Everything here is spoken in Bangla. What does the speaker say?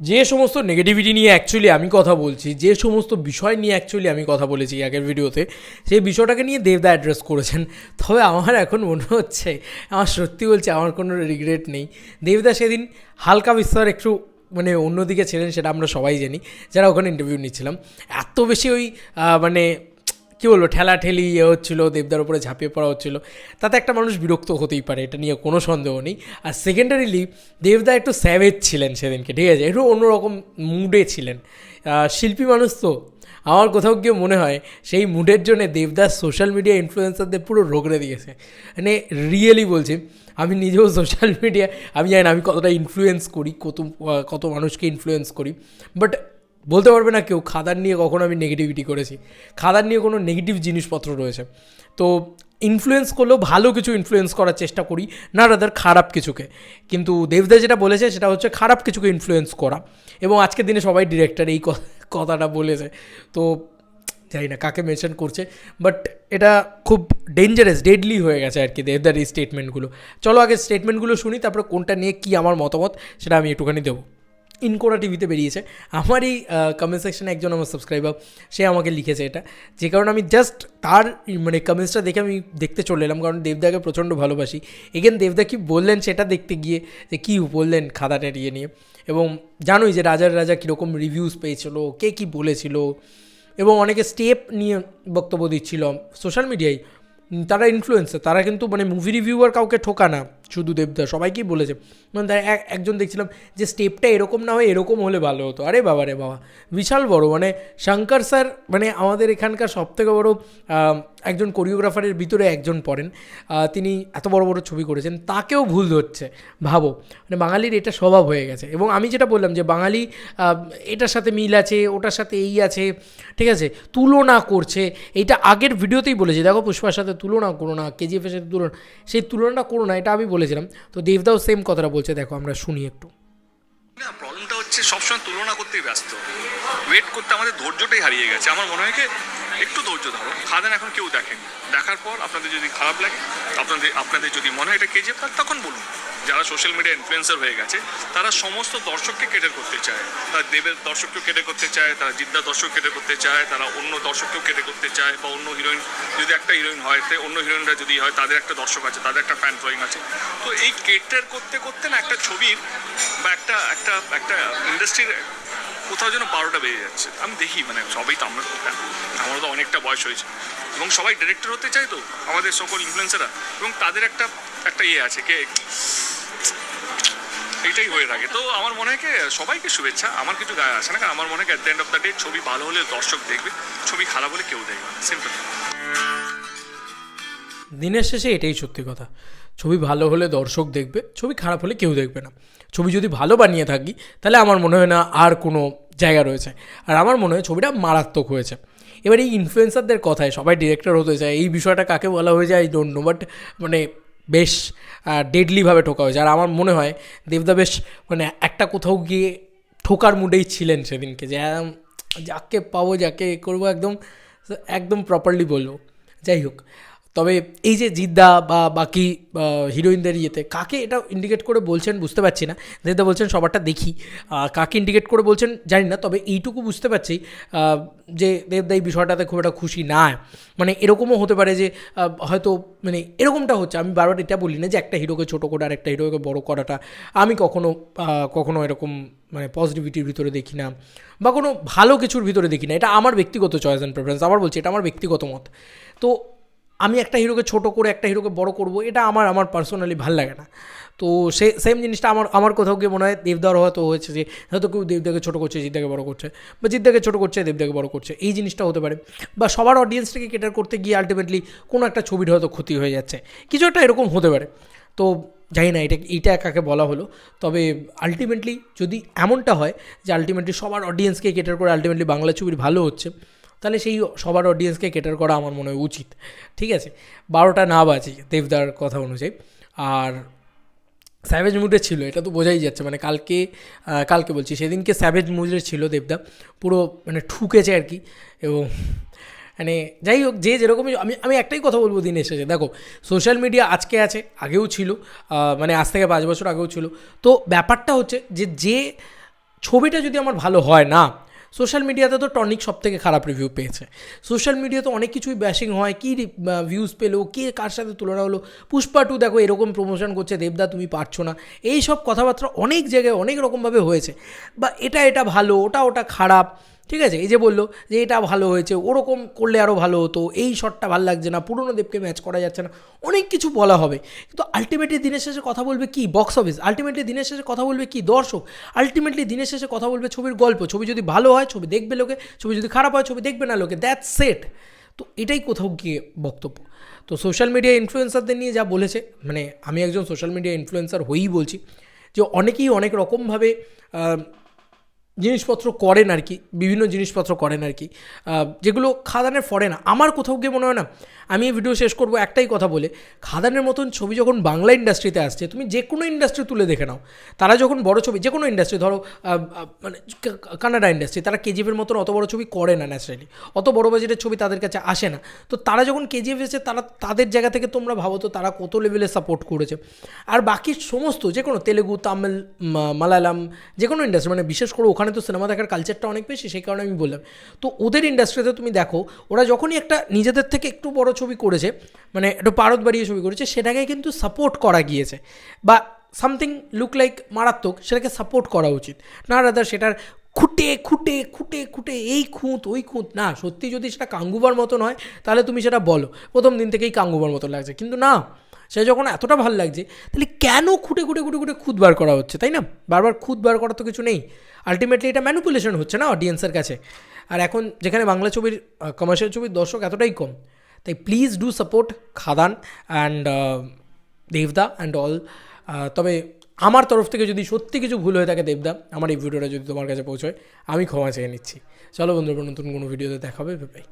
যে সমস্ত নেগেটিভিটি নিয়ে অ্যাকচুয়ালি আমি কথা বলছি, যে সমস্ত বিষয় নিয়ে অ্যাকচুয়ালি আমি কথা বলেছি আগের ভিডিওতে সেই বিষয়টাকে নিয়ে দেবদা অ্যাড্রেস করেছেন। তবে আমার এখন মনে হচ্ছে, আমার সত্যি বলছে, আমার কোনো রিগ্রেট নেই। দেবদা সেদিন হালকা বিস্তর একটু মানে অন্যদিকে ছিলেন, সেটা আমরা সবাই জানি, যারা ওখানে ইন্টারভিউ নিচ্ছিলাম। এত বেশি ওই মানে কী বলব ঠেলা ঠেলি ইয়ে হচ্ছিল, দেবদার উপরে ঝাঁপিয়ে পড়া হচ্ছিল। তাতে একটা মানুষ বিরক্ত হতেই পারে, এটা নিয়ে কোনো সন্দেহ নেই। আর সেকেন্ডারিলি দেবদা একটু স্যাভেজ ছিলেন সেদিনকে, ঠিক আছে? একটু অন্যরকম মুডে ছিলেন। শিল্পী মানুষ তো। আমার কোথাও গিয়ে মনে হয়, সেই মুডের জন্য দেবদাস সোশ্যাল মিডিয়া ইনফ্লুয়েন্সারদের পুরো রোগড়ে দিয়েছে। মানে রিয়েলি বলছি, আমি নিজেও সোশ্যাল মিডিয়া আমি জানি না আমি কতটা ইনফ্লুয়েন্স করি, কত কত মানুষকে ইনফ্লুয়েন্স করি। বাট বলতে পারবে না কেউ খাদার নিয়ে কখনো আমি নেগেটিভিটি করেছি। খাদার নিয়ে কোনো নেগেটিভ জিনিসপত্র রয়েছে। তো ইনফ্লুয়েন্স করলেও ভালো কিছু ইনফ্লুয়েন্স করার চেষ্টা করি, না রাদার খারাপ কিছুকে। কিন্তু দেবদা যেটা বলেছে, সেটা হচ্ছে খারাপ কিছুকে ইনফ্লুয়েন্স করা। এবং আজকের দিনে সবাই ডিরেক্টর এই কথাটা বলেছে। তো জানি না কাকে মেনশন করছে বাট এটা খুব ডেঞ্জারাস ডেডলি হয়ে গেছে আর কি দেবদার এই স্টেটমেন্টগুলো চলো আগে স্টেটমেন্টগুলো শুনি, তারপরে কোনটা নিয়ে কী আমার মতামত, সেটা আমি একটুখানি দেবো। ইনকোরা টিভিতে বেরিয়েছে। আমারই কমেন্ট সেকশনে একজন আমার সাবস্ক্রাইবার সে আমাকে লিখেছে এটা। যে কারণে আমি জাস্ট তার মানে কমেন্টসটা দেখে আমি দেখতে চলে এলাম, কারণ দেবদাকে প্রচণ্ড ভালোবাসি। এগেন দেবদা কি বললেন সেটা দেখতে গিয়ে, যে কী বললেন খাদাটা ইয়ে নিয়ে। এবং জানোই যে রাজার রাজা কীরকম রিভিউজ পেয়েছিল, কে কী বলেছিল। এবং অনেকে স্টেপ নিয়ে বক্তব্য দিচ্ছিল। সোশ্যাল মিডিয়ায় তারা ইনফ্লুয়েন্সার তারা কিন্তু মানে মুভি রিভিউয়ার কাউকে ঠোকা না শুধু দেবদা, সবাইকেই বলেছে। মানে তার এক- একজন দেখছিলাম যে স্টেপটা এরকম না হয় এরকম হলে ভালো হতো। আরে বাবা রে বাবা, বিশাল বড়। মানে শঙ্কর স্যার মানে আমাদের এখানকার সবথেকে বড় একজন কোরিওগ্রাফারের ভিতরে একজন পড়েন। তিনি এত বড় বড় ছবি করেছেন, তাকেও ভুল ধরছে, ভাবো। মানে বাঙালির এটা স্বভাব হয়ে গেছে। এবং আমি যেটা বললাম যে বাঙালি এটার সাথে মিল আছে, ওটার সাথে এই আছে, ঠিক আছে? তুলনা করছে। এটা আগের ভিডিওতেই বলেছি। দেখো পুষ্পার সাথে তুলনা করো না কেজিএফের সাথে তুলনা সেই তুলনাটা করো না, এটা আমি বলেছিলাম। তো দেবদাও সেম কথাটা বলছে, দেখো আমরা শুনি একটু। না প্রবলেমটা হচ্ছে সবসময় তুলনা করতেই ব্যস্ত। ওয়েট করতে আমাদের ধৈর্যটাই হারিয়ে গেছে। আমার মনে হয় কি, একটু ধৈর্য ধরো। খাদান এখন কেউ দেখেন। দেখার পর আপনাদের যদি খারাপ লাগে, আপনাদের আপনাদের যদি মনে হয় এটা কেজিএফ তখন বলুন। যারা সোশ্যাল মিডিয়া ইনফ্লুয়েন্সার হয়ে গেছে, তারা সমস্ত দর্শককে কেটে করতে চায়। তারা দেবের দর্শককেও কেটে করতে চায়, তারা জিদ্দার দর্শক কেটে করতে চায়, তারা অন্য দর্শককেও কেটে করতে চায় বা অন্য হিরোইন যদি একটা হিরোইন হয়, তে অন্য হিরোইনরা যদি হয়, তাদের একটা দর্শক আছে, তাদের একটা ফ্যান ফলোয়িং আছে। তো এই কেটার করতে করতে না একটা ছবির বা একটা একটা একটা ইন্ডাস্ট্রির কোথাও যেন বারোটা বেজে যাচ্ছে। আমি দেখি মানে সবাই তো আমরা আমারও তো অনেকটা বয়স হয়েছে। এবং সবাই ডিরেক্টর হতে চায় তো, আমাদের সকল ইনফ্লুয়েন্সাররা এবং তাদের একটা একটা ইয়ে আছে, কে এইটাই হয়ে থাকে। তো আমার মনে হয় সবাইকে শুভেচ্ছা। আমার কিছু গায়ে আসে না কারণ আমার মনে হয় at the end of the day ছবি ভালো হলে দর্শক দেখবে, ছবি খারাপ হলে কেউ দেখবে সিম্পল দিনের শেষে এটাই সত্যি কথা। ছবি ভালো হলে দর্শক দেখবে, ছবি খারাপ হলে কেউ দেখবে না। ছবি যদি ভালো বানিয়ে থাকি, তাহলে আমার মনে হয় না আর কোনো জায়গা রয়েছে। আর আমার মনে হয় ছবিটা মারাত্মক হয়েছে। এবার এই ইনফ্লুয়েন্সারদের কথায়, সবাই ডিরেক্টর হতে চায়, এই বিষয়টা কাকে বলা হয়ে যায় আই ডোন্ট নো বাট মানে বেশ ডেডলিভাবে ঠোকা হয়েছে। আর আমার মনে হয় দেবদা বেশ মানে একটা কোথাও গিয়ে ঠোকার মুডেই ছিলেন সেদিনকে, যে যাকে পাবো, যাকে এ করব, একদম একদম প্রপারলি বলব। যাই হোক তবে এই যে জিদ্দা বা বাকি হিরোইনদের ইয়েতে, কাকে এটা ইন্ডিকেট করে বলছেন বুঝতে পারছি না। জিদ্দা বলছেন, সবারটা দেখি। কাকে ইন্ডিকেট করে বলছেন জানি না, তবে এইটুকু বুঝতে পারছি যে দেবদা এই বিষয়টাতে খুব একটা খুশি না। মানে এরকমও হতে পারে যে হয়তো মানে এরকমটা হচ্ছে। আমি বারবার এটা বলি না যে একটা হিরোকে ছোটো করে আর একটা হিরোকে বড় করাটা। আমি কখনো কখনো এরকম মানে পজিটিভিটির ভিতরে দেখি না। বা কোনো ভালো কিছুর ভিতরে দেখি না। এটা আমার ব্যক্তিগত চয়েস অ্যান্ড প্রেফারেন্স আবার বলছি, এটা আমার ব্যক্তিগত মত। তো আমি একটা হিরোকে ছোট করে, একটা হিরোকে বড় করব, এটা আমার আমার পার্সোনালি ভালো লাগে না। তো সে সেম জিনিসটা আমার আমার কোথাও গিয়ে মনে হয় দেবদার হয়তো হয়েছে যে, হয়তো কেউ দেবদাকে ছোটো করছে, জিদ্দাকে বড় করছে, বা জিদ্দাকে ছোটো করছে, দেবদাকে বড় করছে, এই জিনিসটা হতে পারে। বা সবার অডিয়েন্সটাকে কেটার করতে গিয়ে আলটিমেটলি কোনো একটা ছবির হয়তো ক্ষতি হয়ে যাচ্ছে। কিছু একটা এরকম হতে পারে। তো জানি না, এটা, এইটা কাকে বলা হলো। তবে আলটিমেটলি যদি এমনটা হয় যে আলটিমেটলি সবার অডিয়েন্সকে কেটার করে আলটিমেটলি বাংলা ছবির ভালো হচ্ছে তাহলে সেই সবার অডিয়েন্সকে কেটার করা আমার মনে হয় উচিত। ঠিক আছে? বারোটা না বাজে দেবদার কথা অনুযায়ী। আর স্যাভেজ মুডে ছিল, এটা তো বোঝাই যাচ্ছে। মানে কালকে কালকে বলছি, সেদিনকে স্যাভেজ মুডে ছিল দেবদা। পুরো মানে ঠুকেছে আর কি। এবং মানে যাই হোক, যে যেরকমই, আমি আমি একটাই কথা বলব দিন এসেছে দেখো সোশ্যাল মিডিয়া আজকে আছে, আগেও ছিল মানে আজ থেকে পাঁচ বছর আগেও ছিল। তো ব্যাপারটা হচ্ছে যে যে ছবিটা যদি আমার ভালো হয় না সোশ্যাল মিডিয়াতে তো টনিক সব থেকে খারাপ রিভিউ পেয়েছে। সোশ্যাল মিডিয়াতে অনেক কিছুই ব্যাশিং হয়, কী ভিউজ পেল, কে কার সাথে তুলনা হলো? পুষ্পা টু দেখো, এরকম প্রমোশন করছে, দেবদা তুমি পারছ না। এই সব কথাবার্তা অনেক জায়গায় অনেক রকমভাবে হয়েছে। বা এটা এটা ভালো, ওটা ওটা খারাপ। ঠিক আছে? এই যে বলল যে এটা ভালো হয়েছে, ওরকম করলে আরও ভালো হতো, এই শটটা ভালো লাগছে না, পুরনো দেবকে ম্যাচ করা যাচ্ছে না, অনেক কিছু বলা হবে। কিন্তু আলটিমেটলি দিনের শেষে কথা বলবে কি? বক্স অফিস আলটিমেটলি দিনের শেষে কথা বলবে কি? দর্শক। আলটিমেটলি দিনের শেষে কথা বলবে ছবির গল্প। ছবি যদি ভালো হয়, ছবি দেখবে লোকে। ছবি যদি খারাপ হয়, ছবি দেখবে না লোকে। দ্যাট সেট তো এটাই কোথাও গিয়ে বক্তব্য। তো সোশ্যাল মিডিয়া ইনফ্লুয়েন্সারদের নিয়ে যা বলেছে মানে আমি একজন সোশ্যাল মিডিয়া ইনফ্লুয়েন্সার হয়েই বলছি যে অনেকেই অনেক রকমভাবে জিনিসপত্র করেন আর কি, বিভিন্ন জিনিসপত্র করেন আর কি। যেগুলো খাদানে ফরে না। আমার কোথাও গিয়ে মনে হয় না আমি এই ভিডিও শেষ করব, একটাই কথা বলে। খাদানের মতন ছবি যখন বাংলা ইন্ডাস্ট্রিতে আসছে, তুমি যে কোনো ইন্ডাস্ট্রি তুলে দেখে নাও। তারা যখন বড় ছবি, যে কোনো ইন্ডাস্ট্রি ধরো মানে কানাডা ইন্ডাস্ট্রি তারা কেজিএফের মতন অত বড় ছবি করে না ন্যাচারালি অত বড় বাজেটের ছবি তাদের কাছে আসে না। তো তারা যখন কেজিএফ এসেছে, তারা তাদের জায়গা থেকে তোমরা ভাবো তো তারা কত লেভেলে সাপোর্ট করেছে। আর বাকি সমস্ত, যে কোনো তেলেগু, তামিল মালায়ালাম, যে কোনো ইন্ডাস্ট্রি মানে বিশেষ করে ওখানে তো সিনেমা দেখার কালচারটা অনেক বেশি, সেই কারণে আমি বললাম। তো ওদের ইন্ডাস্ট্রিতে তুমি দেখো, ওরা যখনই একটা নিজেদের থেকে একটু বড় ছবি করেছে মানে একটু পারদ বাড়িয়ে ছবি করেছে, সেটাকে কিন্তু সাপোর্ট করা গিয়েছে। বা সামথিং লুক লাইক মারাত্মক, সেটাকে সাপোর্ট করা উচিত। না রাদার সেটার খুঁটে খুঁটে খুঁটে খুঁটে, এই খুঁত, ওই খুঁত, না, সত্যি যদি সেটা কাঙ্গুবার মতন হয়, তাহলে তুমি সেটা বলো। প্রথম দিন থেকেই কাঙ্গুবার মতন লাগছে। কিন্তু না, সে যখন এতটা ভালো লাগছে, তাহলে কেন খুঁটে খুঁটে খুঁটে খুঁটে খুদ বার করা হচ্ছে, তাই না? বারবার খুদ বার করার তো কিছু নেই। আলটিমেটলি এটা ম্যানুপুলেশন হচ্ছে না অডিয়েন্সের কাছে। আর এখন যেখানে বাংলা ছবির কমার্শিয়াল ছবির দর্শক এতটাই কম তাই please do support Khadaan and দেবদা অ্যান্ড অল তবে আমার তরফ থেকে যদি সত্যি কিছু ভুল হয়ে থাকে দেবদা, আমার এই ভিডিওটা যদি তোমার কাছে পৌঁছয়, আমি ক্ষমা চেয়ে নিচ্ছি। চলো বন্ধুরা, নতুন কোনো ভিডিওতে দেখাবে বাই